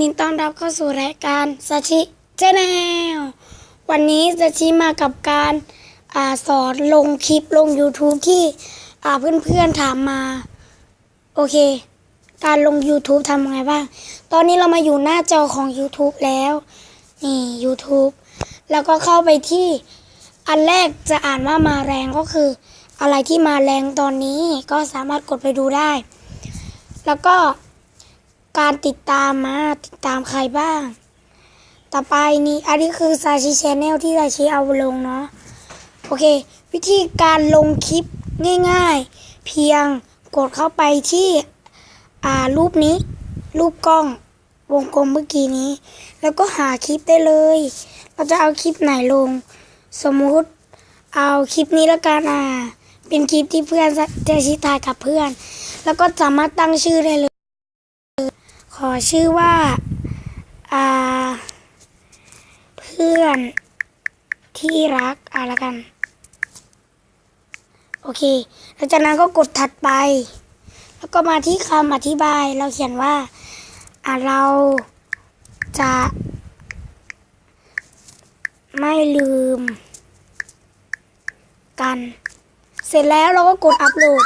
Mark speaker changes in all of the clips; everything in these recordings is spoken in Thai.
Speaker 1: ดีต้อนรับเข้าสู่รายการซาชิเจแนลวันนี้ซาชิมากับการอาสอนลงคลิปลง YouTube ที่อาเพื่อนๆถามมา โอเค การลง YouTube ทำยังไงบ้าง ตอนนี้เรามาอยู่หน้าจอของ YouTube แล้ว นี่ YouTube แล้วก็เข้าไปที่อันแรกจะอ่านว่ามาแรงก็คือ อะไรที่มาแรงตอนนี้ก็สามารถกดไปดูได้ แล้วก็ การติดตามมาติดตามใครบ้าง ต่อไปนี้อันนี้คือซาชิชนแนลที่ซาชิเอาลงเนาะโอเค วิธีการลงคลิปง่ายๆ เพียงกดเข้าไปที่อ่ารูปนี้ รูปกล้องวงกลมเมื่อกี้นี้ แล้วก็หาคลิปได้เลย เราจะเอาคลิปไหนลง สมมุติเอาคลิปนี้แล้วกันอ่าเป็นคลิปที่เพื่อนเจชิตายกับเพื่อน แล้วก็สามารถตั้งชื่อได้เลย อชื่อว่าอ่าเพื่อนที่รักอะละกัน โอเคหลังจากนั้นก็กดถัดไป แล้วก็มาที่คำอธิบาย เราเขียนว่าอะเราจะ ไม่ลืม กัน เสร็จแล้วเราก็กดอัปโหลด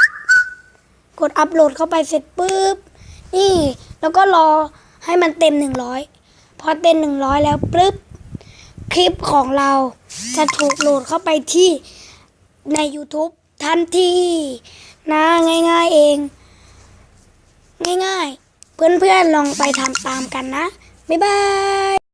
Speaker 1: กดอัปโหลดเข้าไปเสร็จปุ๊บ นี่ แล้วก็รอให้มันเต็มหนึ่งร้อยพอเต็มหนึ่งร้อยแล้วปุ๊บคลิปของเราจะถูกโหลดเข้าไปที่ใน YouTube ทันทีนะง่ายๆเอง ง่ายๆ เพื่อนๆลองไปทำตามกันนะ บ๊ายบาย